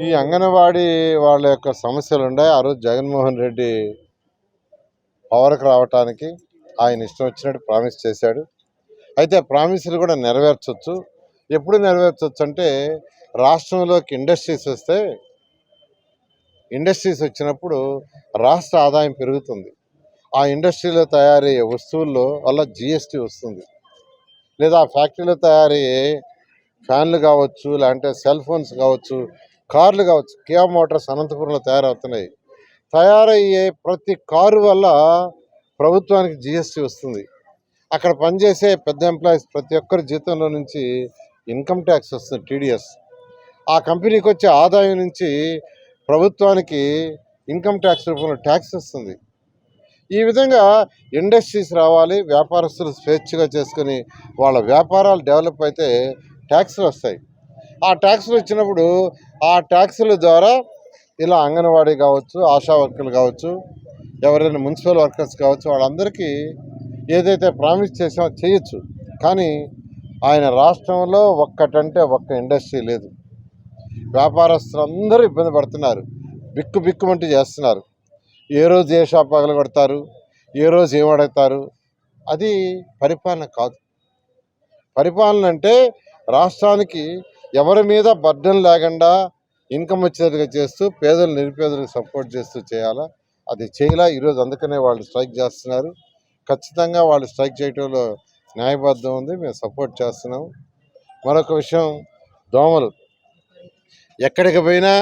ఈ అంగన్వాడీ వాళ్ళ యొక్క సమస్యలు ఉన్నాయి ఆ రోజు జగన్మోహన్ రెడ్డి పవర్కి రావటానికి ఆయన ఇష్టం వచ్చినట్టు ప్రామిస్ చేశాడు. అయితే ప్రామిస్లు కూడా నెరవేర్చవచ్చు ఎప్పుడు నెరవేర్చవచ్చు అంటే రాష్ట్రంలోకి ఇండస్ట్రీస్ వస్తే ఇండస్ట్రీస్ వచ్చినప్పుడు రాష్ట్ర ఆదాయం పెరుగుతుంది. ఆ ఇండస్ట్రీలో తయారయ్యే వస్తువుల్లో వల్ల జిఎస్టీ వస్తుంది. లేదా ఆ ఫ్యాక్టరీలో తయారయ్యే ఫ్యాన్లు కావచ్చు లేదంటే సెల్ ఫోన్స్ కావచ్చు కార్లు కావచ్చు కియా మోటార్స్ అనంతపురంలో తయారవుతున్నాయి. తయారయ్యే ప్రతి కారు వల్ల ప్రభుత్వానికి జిఎస్టీ వస్తుంది. అక్కడ పనిచేసే పెద్ద ఎంప్లాయీస్ ప్రతి ఒక్కరి జీతంలో నుంచి ఇన్కమ్ ట్యాక్స్ వస్తుంది టీడీఎస్ ఆ కంపెనీకి వచ్చే ఆదాయం నుంచి ప్రభుత్వానికి ఇన్కమ్ ట్యాక్స్ రూపంలో ట్యాక్స్ వస్తుంది. ఈ విధంగా ఇండస్ట్రీస్ రావాలి వ్యాపారస్తులు స్వేచ్ఛగా చేసుకుని వాళ్ళ వ్యాపారాలు డెవలప్ అయితే ట్యాక్స్లు వస్తాయి. ఆ ట్యాక్స్లు వచ్చినప్పుడు ఆ ట్యాక్సుల ద్వారా ఇలా అంగన్వాడీ కావచ్చు ఆశా వర్కర్లు కావచ్చు ఎవరైనా మున్సిపల్ వర్కర్స్ కావచ్చు వాళ్ళందరికీ ఏదైతే ప్రామిస్ చేసామో చేయొచ్చు. కానీ ఆయన రాష్ట్రంలో ఒక్కటంటే ఒక్క ఇండస్ట్రీ లేదు. వ్యాపారస్తులు అందరూ ఇబ్బంది పడుతున్నారు. బిక్కు బిక్కుమంటూ చేస్తున్నారు. ఏ రోజు ఏ షాప్ పగల కొడతారు? ఏ రోజు ఏం అడుగుతారు? అది పరిపాలన కాదు. పరిపాలన అంటే రాష్ట్రానికి ఎవరి మీద బర్డన్ లేకుండా ఇన్కమ్ వచ్చేట్టుగా చేస్తూ పేదలు నిరుపేదలకు సపోర్ట్ చేస్తూ చేయాలా? అది చేయలా. ఈరోజు అందుకనే వాళ్ళు స్ట్రైక్ చేస్తున్నారు. ఖచ్చితంగా వాళ్ళు స్ట్రైక్ చేయడంలో న్యాయబద్ధం ఉంది. మేము సపోర్ట్ చేస్తున్నాం. మరొక విషయం దోమలు. ఎక్కడికి పోయినా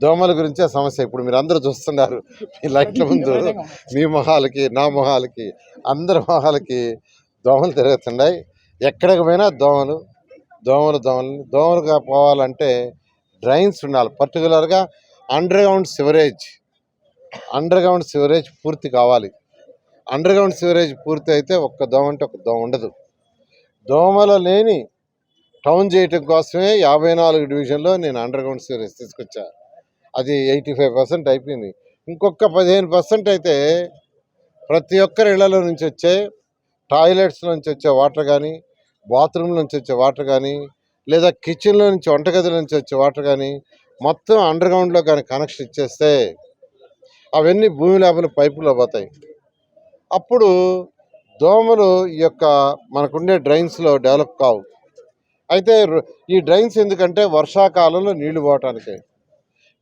దోమల గురించే సమస్య. ఇప్పుడు మీరు అందరూ చూస్తున్నారు. మీ లైట్ల ముందు మీ మొహాలకి నా మొహాలకి అందరి మొహాలకి దోమలు తిరుగుతున్నాయి. ఎక్కడికి పోయినా దోమలు దోమలు దోమలు దోమలుగా పోవాలంటే డ్రైన్స్ ఉండాలి. పర్టికులర్గా underground sewerage. Underground sewerage పూర్తి కావాలి. అండర్ గ్రౌండ్ సివరేజ్ పూర్తి అయితే ఒక్క దోమ అంటే ఒక దోమ ఉండదు. దోమలు లేని టౌన్ చేయటం కోసమే యాభై నాలుగు డివిజన్లో నేను అండర్ గ్రౌండ్ సివరేజ్ తీసుకొచ్చా. అది ఎయిటీ ఫైవ్ పర్సెంట్ అయిపోయింది. ఇంకొక పదిహేను పర్సెంట్ అయితే ప్రతి ఒక్కరి ఇళ్ళలో నుంచి వచ్చే టాయిలెట్స్ నుంచి వచ్చే వాటర్ కానీ బాత్రూమ్ నుంచి వచ్చే వాటర్ కానీ లేదా కిచెన్లో నుంచి వంటగదిలో నుంచి వచ్చే వాటర్ కానీ మొత్తం అండర్ గ్రౌండ్లో కానీ కనెక్షన్ ఇచ్చేస్తే అవన్నీ భూమి లోపల పైపులో పోతాయి. అప్పుడు దోమలు ఈ యొక్క మనకుండే డ్రైన్స్లో డెవలప్ కావు. అయితే ఈ డ్రైన్స్ ఎందుకంటే వర్షాకాలంలో నీళ్ళు పోవటానికే.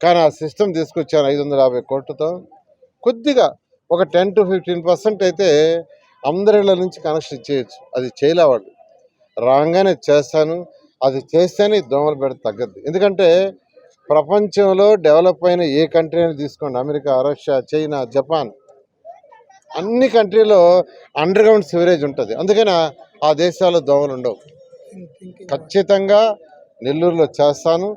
కానీ ఆ సిస్టమ్ తీసుకొచ్చాను ఐదు వందల యాభై కోట్లతో. కొద్దిగా ఒక టెన్ టు ఫిఫ్టీన్ పర్సెంట్ అయితే అందరిళ్ళ నుంచి కనెక్షన్ ఇచ్చేయచ్చు. అది చేయలే వాళ్ళు రాగానే చేస్తాను. అది చేస్తేనే దోమలు దోమల బెడ తగ్గద్దు. ఎందుకంటే ప్రపంచంలో డెవలప్ అయిన ఏ కంట్రీ అయినా తీసుకోండి? America Russia China Japan. అన్ని కంట్రీలో అండర్ గ్రౌండ్ సివరేజ్ ఉంటుంది. అందుకని ఆ- ఆ దేశాల్లో దోమలు ఉండవు ఖచ్చితంగా నెల్లూరులో చేస్తాను.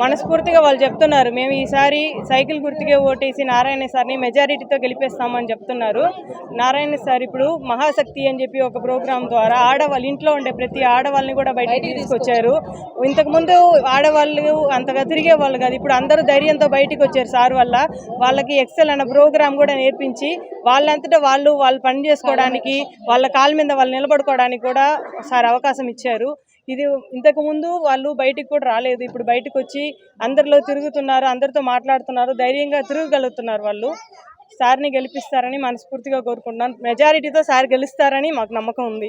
మనస్ఫూర్తిగా వాళ్ళు చెప్తున్నారు. మేము ఈసారి సైకిల్ గుర్తుకే ఓటేసి నారాయణ సార్ని మెజారిటీతో గెలిపేస్తామని చెప్తున్నారు. నారాయణ సార్ ఇప్పుడు మహాశక్తి అని చెప్పి ఒక ప్రోగ్రాం ద్వారా ఆడవాళ్ళు ఇంట్లో ఉండే ప్రతి ఆడవాళ్ళని కూడా బయటికి తీసుకొచ్చారు. ఇంతకుముందు ఆడవాళ్ళు అంతగా తిరిగే వాళ్ళు కాదు. ఇప్పుడు అందరూ ధైర్యంతో బయటికి వచ్చారు సార్ వల్ల. వాళ్ళకి ఎక్సెల్ అన్న ప్రోగ్రామ్ కూడా నేర్పించి వాళ్ళంతటా వాళ్ళు వాళ్ళు పని చేసుకోవడానికి వాళ్ళ కాళ్ళ మీద వాళ్ళు నిలబడుకోవడానికి కూడా సార్ అవకాశం ఇచ్చారు. ఇది ఇంతకుముందు వాళ్ళు బయటికి కూడా రాలేదు. ఇప్పుడు బయటకు వచ్చి అందరిలో తిరుగుతున్నారు అందరితో మాట్లాడుతున్నారు ధైర్యంగా తిరగగలుగుతున్నారు వాళ్ళు. సార్ని గెలిపిస్తారని మనస్ఫూర్తిగా కోరుకుంటున్నాను. మెజారిటీతో సార్ గెలుస్తారని మాకు నమ్మకం ఉంది.